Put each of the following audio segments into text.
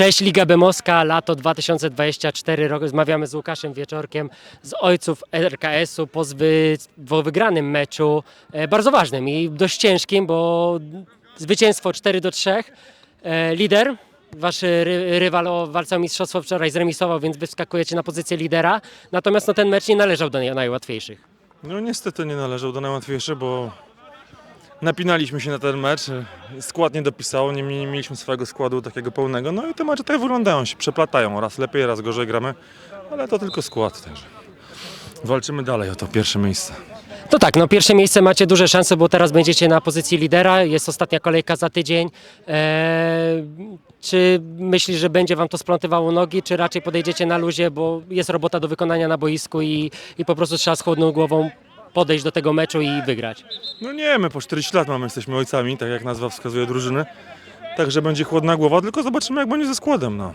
Cześć Liga Bemoska, lato 2024. Rok- Rozmawiamy z Łukaszem Wieczorkiem z ojców RKS-u po, zwy, po wygranym meczu, e, bardzo ważnym i dość ciężkim, bo zwycięstwo 4 do 3. E, lider, wasz ry, rywal o walce o mistrzostwo wczoraj zremisował, więc wyskakujecie na pozycję lidera. Natomiast no, ten mecz nie należał do naj- najłatwiejszych. No niestety nie należał do najłatwiejszych, bo napinaliśmy się na ten mecz. Skład nie dopisał, nie, nie mieliśmy swojego składu takiego pełnego. No i te mecze tak wyglądają, się przeplatają. Raz lepiej, raz gorzej gramy, ale to tylko skład też. Walczymy dalej o to pierwsze miejsce. To tak, no pierwsze miejsce macie duże szanse, bo teraz będziecie na pozycji lidera, jest ostatnia kolejka za tydzień. Eee, czy myślisz, że będzie wam to splątywało nogi, czy raczej podejdziecie na luzie, bo jest robota do wykonania na boisku i, i po prostu trzeba z chłodną głową podejść do tego meczu i wygrać? No nie, my po 40 lat mamy, jesteśmy ojcami, tak jak nazwa wskazuje drużyny. Także będzie chłodna głowa, tylko zobaczymy jak będzie ze składem. No.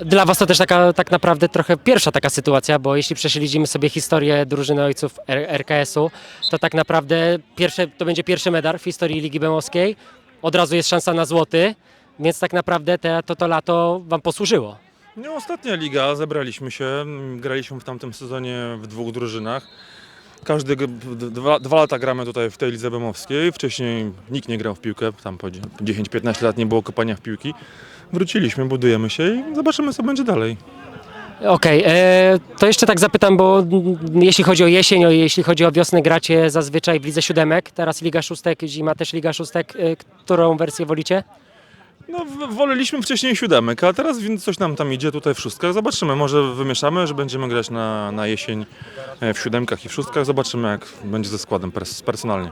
Dla was to też taka tak naprawdę trochę pierwsza taka sytuacja, bo jeśli prześledzimy sobie historię drużyny ojców R- RKS-u, to tak naprawdę pierwsze, to będzie pierwszy medal w historii Ligi Bełowskiej. Od razu jest szansa na złoty, więc tak naprawdę te, to, to lato wam posłużyło. No, ostatnia liga, zebraliśmy się, m, graliśmy w tamtym sezonie w dwóch drużynach. Każdy, dwa, dwa lata gramy tutaj w tej lidze bemowskiej. Wcześniej nikt nie grał w piłkę, tam po dzie- 10-15 lat nie było kopania w piłki. Wróciliśmy, budujemy się i zobaczymy co będzie dalej. Okej, e, to jeszcze tak zapytam, bo jeśli chodzi o jesień, o, jeśli chodzi o wiosnę, gracie zazwyczaj w Lidze Siódemek, teraz Liga Szóstek, zima też Liga Szóstek. E, którą wersję wolicie? No, w- woleliśmy wcześniej siódemek, a teraz coś nam tam idzie tutaj w szóstkach. Zobaczymy, może wymieszamy, że będziemy grać na, na jesień e, w siódemkach i w szóstkach. Zobaczymy jak będzie ze składem pers- personalnie.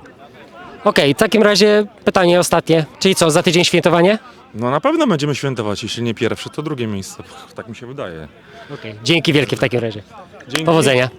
Okej, w takim razie pytanie ostatnie, czyli co, za tydzień świętowanie? No na pewno będziemy świętować, jeśli nie pierwsze, to drugie miejsce. Tak mi się wydaje. Okej, dzięki wielkie w takim razie. Dzięki. Powodzenia.